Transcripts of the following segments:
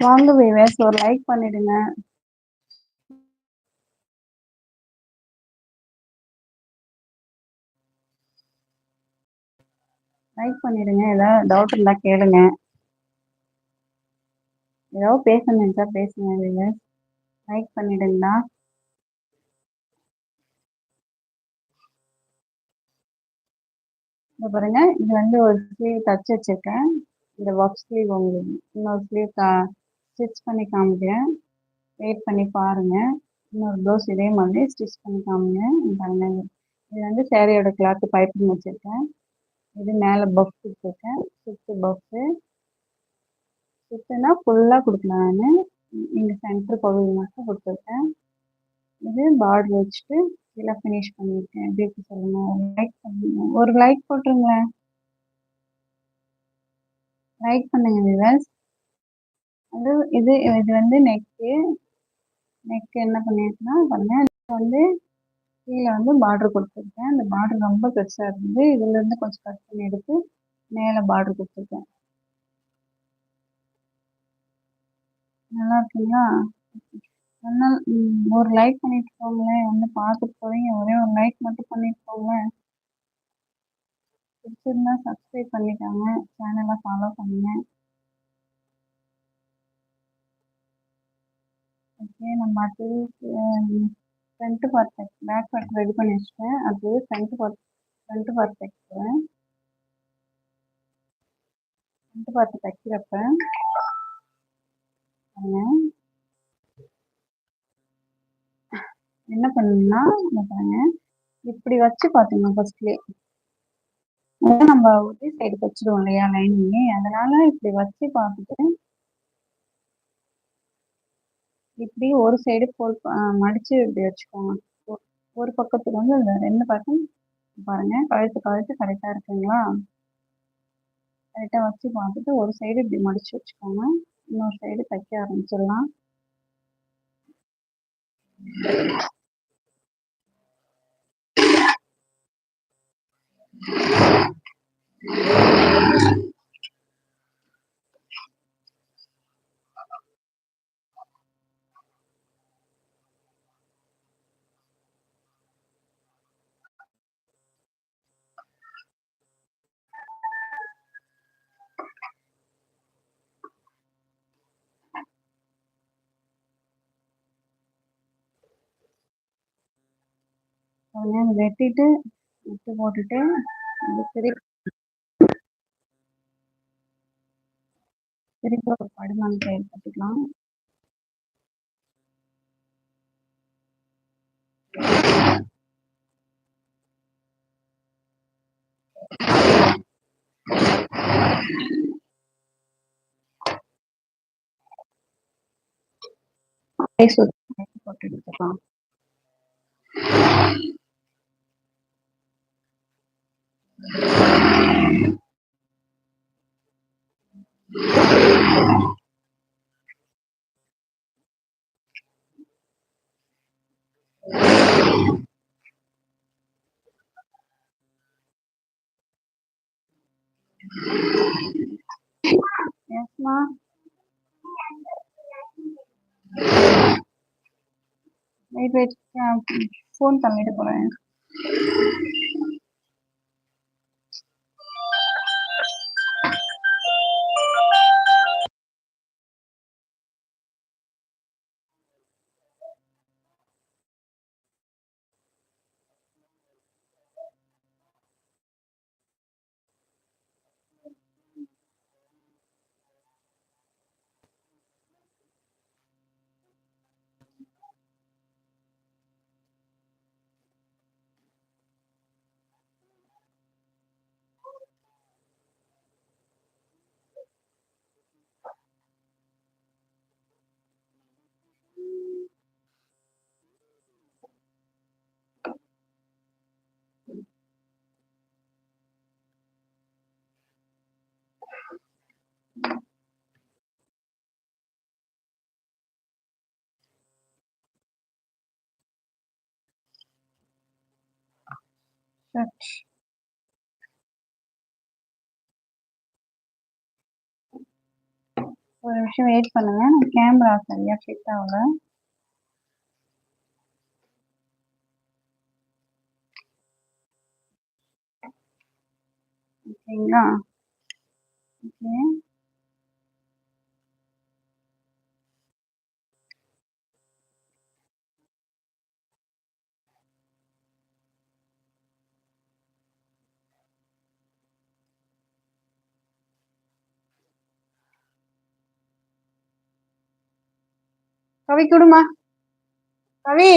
வாங்க விவேஸ் ஒரு லைக் பண்ணிடுங்க. லைக் பண்ணிடுங்க ஏதாவது டவுட் இருந்தா கேளுங்க. ஏதாவது பேசணும் நினைச்சா பேசுங்க விவேஸ் லைக் பண்ணிடுங்களா? பாருங்க. இது வந்து ஒரு ஸ்லீவ் தச்சு வச்சிருக்கேன். இந்த ஒர்க் ஸ்லீவ் உங்களுக்கு. இன்னொரு ஸ்லீவ் ஸ்டிச் பண்ணி காமிக்கிறேன். வெயிட் பண்ணி பாருங்க. இன்னொரு ப்ளவுஸ் இதே மாதிரி ஸ்டிச் பண்ணி காமிங்க பாருங்க. இது வந்து சேரீயோட கிளாத்து பைப்பிங் வச்சிருக்கேன். இது மேலே பஃப் கொடுத்துருக்கேன் சுத்து பஃப்பு சுத்துனா ஃபுல்லாக கொடுக்கலாம் நான். இங்கே சென்டர் பகுதி மட்டும் கொடுத்துருக்கேன். இது பார்டர் வச்சுட்டு கீழே ஃபினிஷ் பண்ணியிருக்கேன் எப்படி இருக்கு சொல்லணும் ஒரு லைக் பண்ணணும் ஒரு லைக் போட்டுருங்களேன். லைக் பண்ணுங்க விவர்ஸ் அது இது இது வந்து நெக்கு நெக்கு என்ன பண்ணியிருக்குன்னா பண்ணேன் வந்து கீழே வந்து பார்டர் கொடுத்துருக்கேன். அந்த பார்டர் ரொம்ப பெருசாக இருந்து இதுலேருந்து கொஞ்சம் கட் பண்ணி எடுத்து மேலே பார்டர் கொடுத்துருக்கேன். நல்லா இருக்குங்களா? ஒரு லைக் பண்ணிட்டு போங்களேன். வந்து பார்த்துட்டு போறீங்க ஒரே ஒரு லைக் மட்டும் பண்ணிட்டு போங்களேன். பிடிச்சிருந்தா சப்ஸ்கிரைப் பண்ணிக்கோங்க. சேனலை ஃபாலோ பண்ணுங்க. ஓகே நம்ம அடுத்தது front perfect back part ready பண்ணி வச்சுட்டேன். அது ஃப்ரண்ட் பார்ட் ஃப்ரண்ட் பார்ட் தைக்கிறேன் ஃப்ரண்ட் பார்ட் தைக்கிறப்ப என்ன பண்ணணும்னா பாருங்க. இப்படி வச்சு பார்த்தீங்கன்னா ஃபர்ஸ்ட்லேயே அதான் நம்ம ஒரே சைடு தைச்சிடுவோம் இல்லையா லைனிங்கு அதனால இப்படி வச்சு பார்த்துட்டு இப்படி ஒரு சைடு போல் மடிச்சு இப்படி வச்சுக்கோங்க. ஒரு பக்கத்துக்கு வந்து இந்த ரெண்டு பக்கம் பாருங்க. கழுத்து கழுத்து கரெக்டாக இருக்குங்களா? கரெக்டாக வச்சு பார்த்துட்டு ஒரு சைடு இப்படி மடிச்சு வச்சுக்கோங்க. இன்னொரு சைடு தைக்க ஆரம்பிச்சிடலாம். பாருங்க இதை வெட்டிட்டு விட்டு போட்டுட்டு இது திருப்பி திருப்பி ஒரு படிமான கயிறு கட்டிக்கலாம். போட்டு எடுத்துக்கலாம். எஸ்மா வெயிட் வெயிட் ஃபோன் பண்ணிட்டு போறேன். Evet. ஒரு நிமிஷம் வெயிட் பண்ணுங்க. நான் கேமரா சரியா ஃபிட் ஆகல. ஓகேங்களா? ஓகே. கவி குடுமா கவி?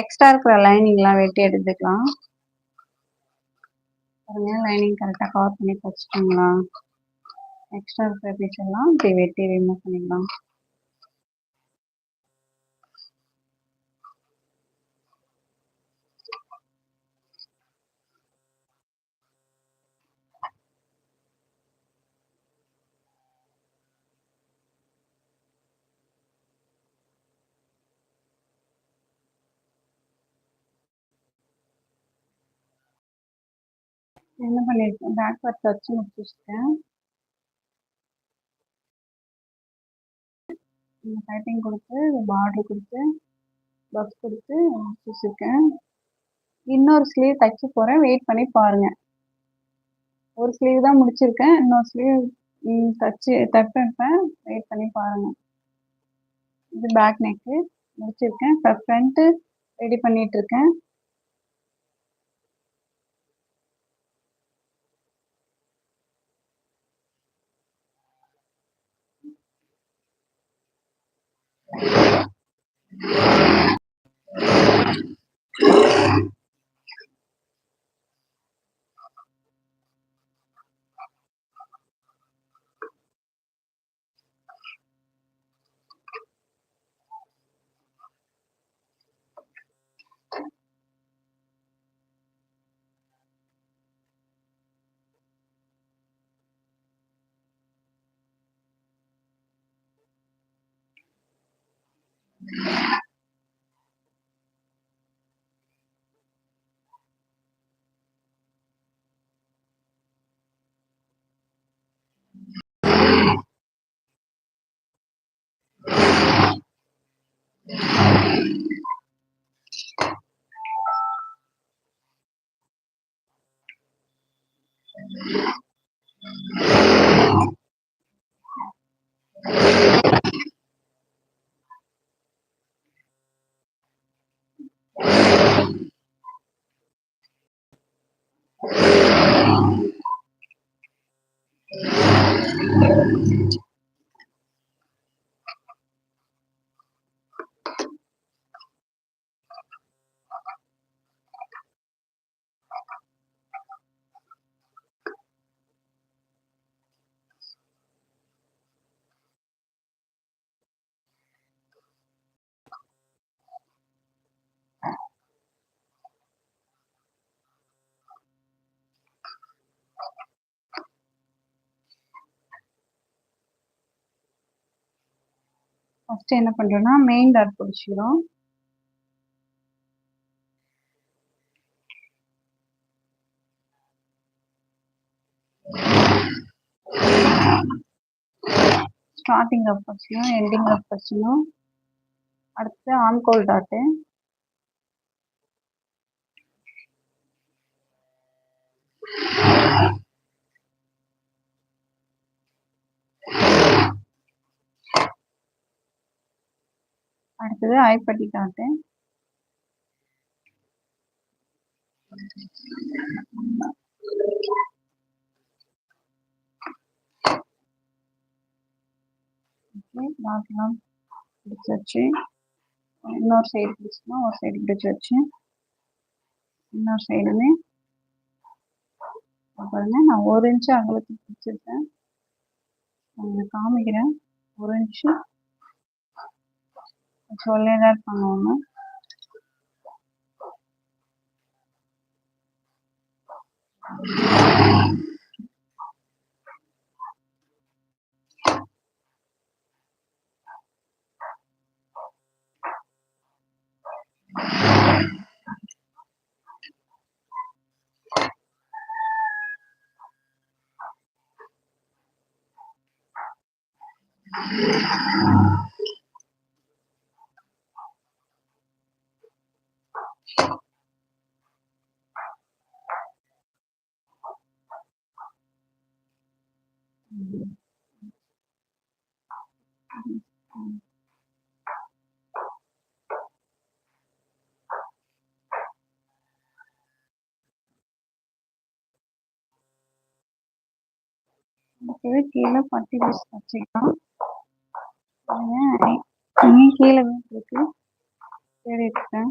எக்ஸ்ட்ரா இருக்கிற லைனிங்லாம் வெட்டி எடுத்துக்கலாம். பாருங்க லைனிங் கரெக்டாக கவர் பண்ணி வச்சுட்டோங்களா எக்ஸ்ட்ரா இருக்கிற பீஸ் எல்லாம் இப்படி வெட்டி ரிமூவ் பண்ணிக்கலாம். என்ன பண்ணியிருக்கேன் பேக் ஒர்க் வச்சு முடிச்சுட்டேன். டைப்பிங் கொடுத்து பார்டர் கொடுத்து பஸ் கொடுத்து முடிச்சிருக்கேன் இன்னொரு ஸ்லீவ் தைக்க போகிறேன் வெயிட் பண்ணி பாருங்கள் ஒரு ஸ்லீவ் தான் முடிச்சிருக்கேன். இன்னொரு ஸ்லீவ் தச்சு தைப்பேன். வெயிட் பண்ணி பாருங்கள் இது பேக் நெக்கு முடிச்சிருக்கேன். இப்போ ஃப்ரண்ட்டு ரெடி பண்ணிகிட்ருக்கேன் ஃபர்ஸ்ட் என்ன பண்ணுறோன்னா மெயின் டாட் பிடிச்சிக்கிறோம். ஸ்டார்டிங் ஆஃப் படிச்சணும் எண்டிங் ஆஃப் படிச்சணும் அடுத்து ஆன்கோல் டாட்டு அடுத்தது ஐப்பட்டி டாட்டு ஓகே பிடிச்சி வச்சு இன்னொரு சைடு பிடிச்சினா ஒரு சைடு பிடிச்சி வச்சு இன்னொரு சைடுமே பாருங்க நான் ஒரு இன்ச்சு அகலத்துக்கு பிடிச்சிருக்கேன். உங்களுக்கு காமிக்கிறேன். ஒரு இன்ச்சு छोले रात बनाऊँगा அடுத்தது கீழே பட்டி பீஸ் வச்சுக்கலாம். பாருங்க கீழே இருக்கு தேடி இருக்கேன்.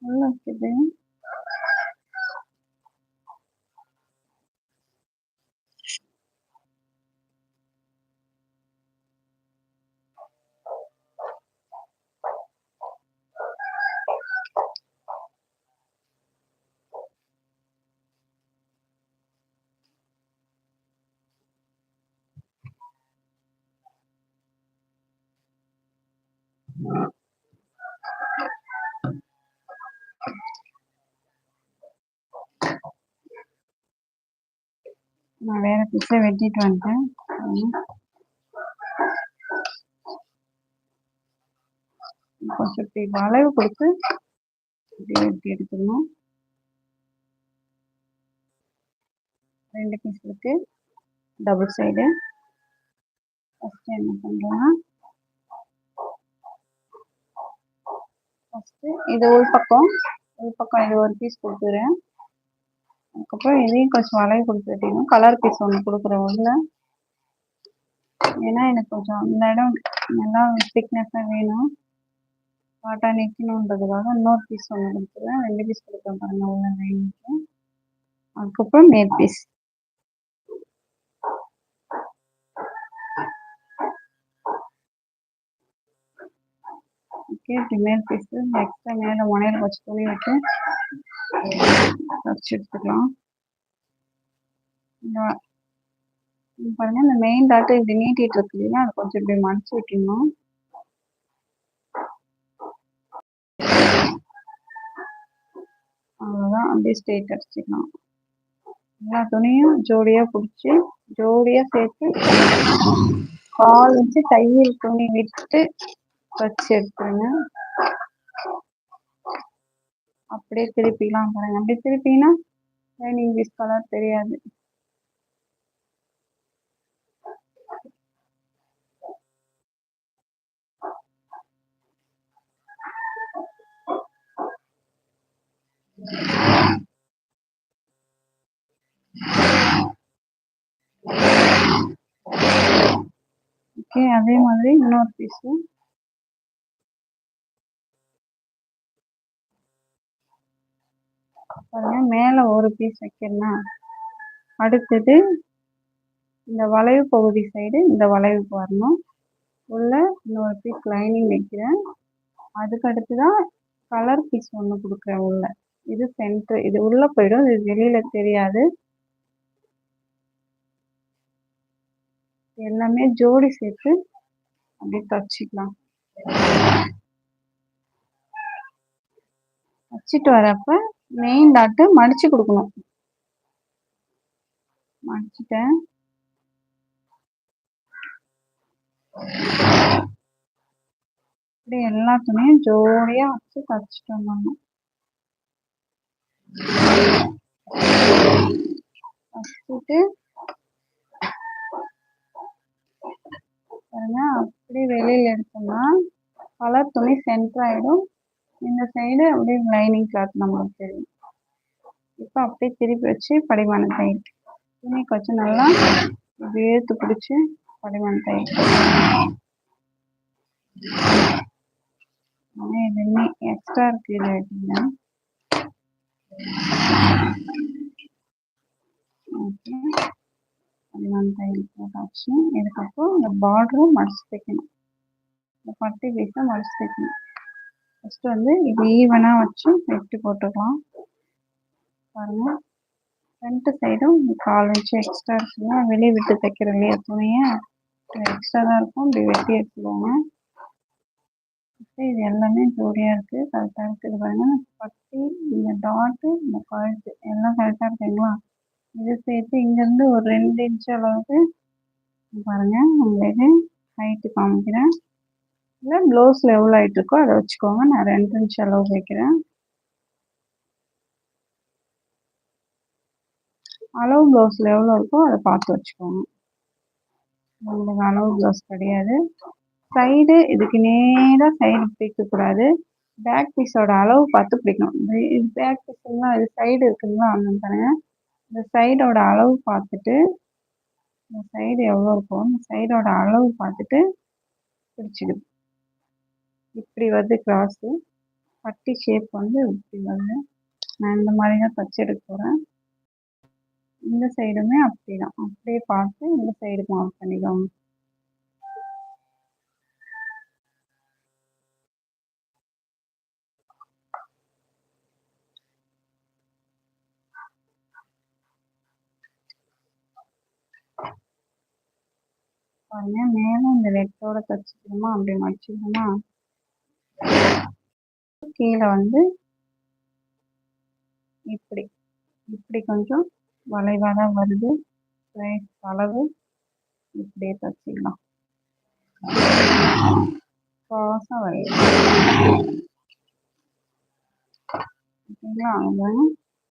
உள்ள இருக்குது இப்போ வெட்டிட்டு வந்துட்டேன் கொஞ்சம் இப்படி வளைவு கொடுத்து இப்படி வெட்டி எடுத்துக்கணும் ரெண்டு பீஸ் இருக்கு. டபுள் சைடு ஃபஸ்ட்டு என்ன பண்றேன்னா ஃபஸ்ட்டு இது உள் பக்கம். உள் பக்கம் இது ஒரு பீஸ் கொடுத்துறேன். அதுக்கப்புறம் இதையும் கொஞ்சம் வளைய கொடுத்துட்டீங்கன்னா கலர் பீஸ் ஒன்று கொடுக்குறேன் உள்ள ஏன்னா எனக்கு கொஞ்சம் இந்த இடம் நல்லா திக்னஸாக வேணும். பாட்டா நிற்கணுன்றதுக்காக இன்னொரு பீஸ் ஒன்று கொடுத்துருவேன் ரெண்டு பீஸ் கொடுக்குறேன் பாருங்க உள்ள லைனுக்கு அதுக்கப்புறம் மேல் பீஸ் ஓகே இப்படி மேல் பீஸு எக்ஸ்ட்ரா மேலே முனையில் வச்சு துணி வச்சு வச்சு எடுத்துக்கலாம் இந்த பாருங்க இந்த மெயின் டாட்டு இப்படி நீட்டிட்டு இருக்கு இல்லையா? அதை கொஞ்சம் இப்படி மடிச்சு விட்டுணும் அவ்வளோதான் அப்படியே ஸ்ட்ரெயிட் அடிச்சுக்கலாம் எல்லா துணியும் ஜோடியா பிடிச்சி ஜோடியா சேர்த்து கால் வச்சு தையல் துணி விட்டு வச்சு எடுத்துருங்க. அப்படியே திருப்பிலாம் பாருங்க அப்படியே திருப்பினா இங்கிலீஷ் கலர் தெரியாது. ஓகே அதே மாதிரி இன்னொரு பீஸும் பாருங்க மேலே ஒரு பீஸ் வைக்கிறேன் அடுத்தது இந்த வளைவு பகுதி சைடு இந்த வளைவுக்கு வரணும். உள்ள இன்னொரு பீஸ் லைனிங் வைக்கிறேன். அதுக்கு அடுத்து தான் கலர் பீஸ் ஒன்று கொடுக்குறேன் உள்ள. இது சென்டர் இது உள்ள போயிடும் இது வெளியில தெரியாது. எல்லாமே ஜோடி சேர்த்து அப்படியே தச்சுக்கலாம். தச்சுட்டு வரப்ப மெயின் டாட்டு மடிச்சு கொடுக்கணும். மடிச்சுட்டேன். இப்படி எல்லா துணியும் ஜோடியா வச்சு தச்சுட்டு வந்தாங்க தச்சுட்டு பாருங்க அப்படியே வெளியில எடுத்தோம்னா கலர் துணி சென்டர் ஆயிடும். இந்த சைடு அப்படியே லைனிங் கிளாத் நம்மளுக்கு தெரியும் இப்போ அப்படியே திருப்பி வச்சு படிமான தையல் துணிக்கு வச்சு நல்லா வேர்த்து பிடிச்சி படிமான தையல் எக்ஸ்ட்ரா இருக்கு இது அப்படின்னா. ஓகே. படிமான போட்டாச்சு இதுக்கப்புறம் இந்த பார்டரும் மடிச்சு தைக்கணும். இந்த பட்டி பீஸை மடிச்சு தைக்கணும். ஃபஸ்ட்டு வந்து இது ஈவனாக வச்சு வெட்டி போட்டுக்கலாம். பாருங்கள் ஃப்ரண்ட்டு சைடும் கால் இன்ச்சு எக்ஸ்ட்ரா இருக்குன்னா வெளியே விட்டு தைக்கிற இல்லையா துணியை. எக்ஸ்ட்ரா தான் இருக்கும். இப்படி வெட்டி எடுத்துக்கோங்க. இது எல்லாமே ஜோடியாக இருக்குது கரெக்டாக இருக்குது பாருங்க. பட்டி இந்த டாட்டு இந்த கழுத்து எல்லாம் கரெக்டாக இருக்குங்களா? இது சேர்த்து இங்கேருந்து ஒரு ரெண்டு இன்ச்சு அளவுக்கு பாருங்கள் உங்களுக்கு ஹைட்டு காமிக்கிறேன். இல்லை ப்ளவுஸில் எவ்வளோ ஆகிட்டு இருக்கோ அதை வச்சுக்கோங்க. நான் ரெண்டு இன்ச் அளவு வைக்கிறேன். அளவு ப்ளவுஸில் எவ்வளோ இருக்கோ அதை பார்த்து வச்சுக்கோங்க. உங்களுக்கு அளவு ப்ளவுஸ் கிடையாது. சைடு இதுக்கு நேராக சைடு பிடிக்கக்கூடாது. பேக் பீஸோட அளவு பார்த்து பிடிக்கணும். இது பேக் பீஸுங்களா இது சைடு இருக்குங்களா அந்த பாருங்க. இந்த சைடோட அளவு பார்த்துட்டு இந்த சைடு எவ்வளோ இருக்கும் இந்த சைடோட அளவு பார்த்துட்டு பிடிச்சிக்கிது இப்படி வருது கிராஸு பட்டி ஷேப் வந்து இப்படி வருது. நான் இந்த மாதிரி தான் தச்சு எடுக்க போகிறேன் இந்த சைடுமே அப்படிதான். அப்படியே பார்த்து இந்த சைடு மார்க் பண்ணிக்கோங்க. பாருங்க மேலும் இந்த ரெட்டோட தச்சுக்கணுமா அப்படி மடிச்சுக்கணுமா கீழே வந்து இப்படி இப்படி கொஞ்சம் வளைவாக தான் வருது அளவு. இப்படியே தச்சிடலாம். பாசம் வருது ஓகேங்களா?